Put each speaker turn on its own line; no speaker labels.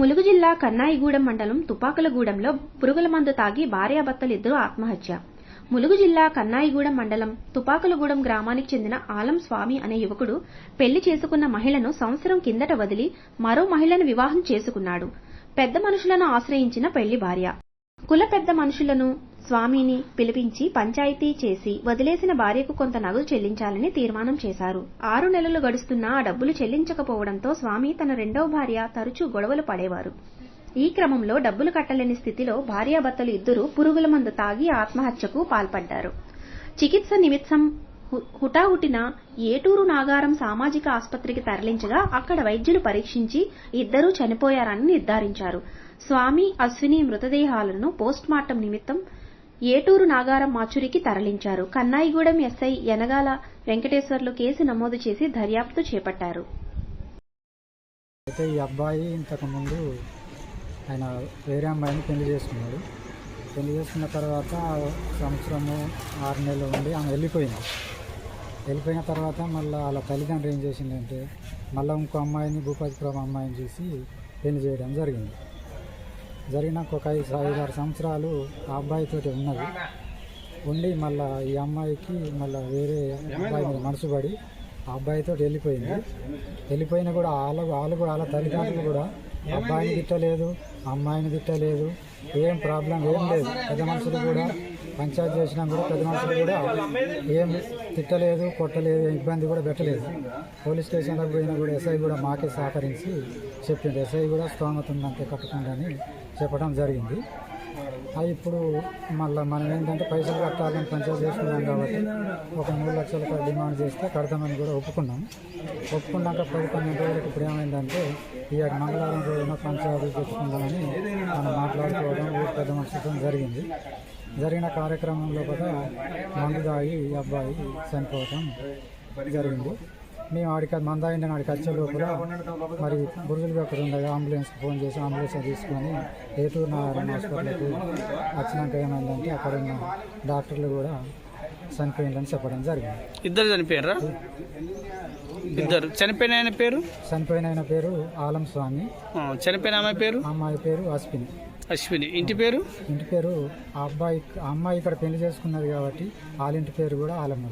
ములుగు జిల్లా కన్నాయిగూడెం మండలం తుపాకులగూడెంలో పురుగుల మందు తాగి భార్యాభర్తలిద్దరూ ఆత్మహత్య. ములుగు జిల్లా కన్నాయిగూడెం మండలం తుపాకులగూడెం గ్రామానికి చెందిన ఆలం స్వామి అనే యువకుడు పెళ్ళి చేసుకున్న మహిళను సంవత్సరం కిందట వదిలి మరో మహిళను వివాహం చేసుకున్నాడు. పెద్ద మనుషులను ఆశ్రయించిన పెళ్ళి భార్య. కుల పెద్ద మనుషులను స్వామిని పిలిపించి పంచాయతీ చేసి వదిలేసిన భార్యకు కొంత నగదు చెల్లించాలని తీర్మానం చేశారు. ఆరు నెలలు గడుస్తున్నా ఆ డబ్బులు చెల్లించకపోవడంతో స్వామి తన రెండవ భార్య తరచూ గొడవలు పడేవారు. ఈ క్రమంలో డబ్బులు కట్టలేని స్థితిలో భార్యాభర్తలు ఇద్దరూ పురుగుల మందు తాగి ఆత్మహత్యకు పాల్పడ్డారు. చికిత్స నిమిత్తం హు- హుటాహుటిన ఏటూరు నాగారం సామాజిక ఆసుపత్రికి తరలించగా అక్కడ వైద్యులు పరీక్షించి ఇద్దరూ చనిపోయారని నిర్ధారించారు. స్వామి అశ్విని మృతదేహాలను పోస్ట్మార్టం నిమిత్తం ఏటూరు నాగారం మాచురికి తరలించారు. Kannaigudem S I Yanagala Venkateswarlu case నమోదు చేసి దర్యాప్తు చేపట్టారు.
అయితే ఈ అబ్బాయి ఇంతకుముందు ఆయన వేరే అమ్మాయిని పెళ్ళి చేసుకున్నాడు. పెళ్ళి చేసుకున్న తర్వాత సంవత్సరము ఆరు నెలలు ఉండి ఆమె వెళ్ళిపోయింది. వెళ్ళిపోయిన తర్వాత మళ్ళీ వాళ్ళ తల్లిదండ్రులు ఏం చేసిందంటే మళ్ళీ ఇంకో అమ్మాయిని భూపతిపురం అమ్మాయిని చూసి పెళ్ళి చేయడం జరిగింది. జరిగిన ఒక ఐదు ఐదు ఆరు సంవత్సరాలు ఆ అబ్బాయితోటి ఉన్నది. ఉండి మళ్ళీ ఈ అమ్మాయికి మళ్ళీ వేరే అబ్బాయి మీద మనసు పడి ఆ అబ్బాయితో వెళ్ళిపోయింది. వెళ్ళిపోయినా కూడా వాళ్ళ వాళ్ళు కూడా వాళ్ళ తల్లిదండ్రులు కూడా అబ్బాయిని తిట్టలేదు అమ్మాయిని తిట్టలేదు ఏం ప్రాబ్లం ఏం లేదు. పెద్ద మనుషులు కూడా పంచాయతీ చేసినా కూడా పెద్ద మనుషులు కూడా ఏం తిట్టలేదు కొట్టలేదు ఇబ్బంది కూడా పెట్టలేదు. పోలీస్ స్టేషన్లకు పోయినా కూడా ఎస్ఐ కూడా మాకే సహకరించి చెప్పింది ఎస్ఐ కూడా స్తోమత ఉందంటే కట్టకుండా అని చెప్పడం జరిగింది. అది ఇప్పుడు మళ్ళీ మనం ఏంటంటే పైసలు కట్టాలని పంచాయతీ చేసుకున్నాం కాబట్టి ఒక మూడు లక్షల రూపాయలు డిమాండ్ చేస్తే కడతామని కూడా ఒప్పుకున్నాం. ఒప్పుకున్నాక పది పన్నెండు రోజులకు ఇప్పుడు ఏమైందంటే ఈ మంగళవారం రోజున పంచాయతీ తెచ్చుకుందామని మనం మాట్లాడుకోవడం ఊరు పెద్ద మనుషులతో జరిగింది. జరిగిన కార్యక్రమంలో కూడా మందు తాగి ఈ అబ్బాయి చనిపోవటం జరిగింది. మేము ఆడికి మందాయిని ఆడికి వచ్చే లోపల మరి బురుజులు అక్కడ ఉండగా అంబులెన్స్ ఫోన్ చేసి అంబులెన్స్ తీసుకొని ఏటూరు నారాయణ హాస్పిటల్కి వచ్చినాక ఏమైందంటే అక్కడ ఉన్న డాక్టర్లు కూడా చనిపోయిందని చెప్పడం జరిగింది.
ఇద్దరు చనిపోయారా ఇద్దరు. చనిపోయిన ఆయన పేరు?
చనిపోయిన ఆయన పేరు ఆలం స్వామి.
చనిపోయిన ఆమె పేరు?
అమ్మాయి పేరు అశ్విని.
అశ్విని. ఇంటి పేరు?
ఇంటి పేరు ఆ అబ్బాయి ఆ అమ్మాయి ఇక్కడ పెళ్ళి చేసుకున్నది కాబట్టి వాళ్ళ ఇంటి పేరు కూడా ఆలమ్మ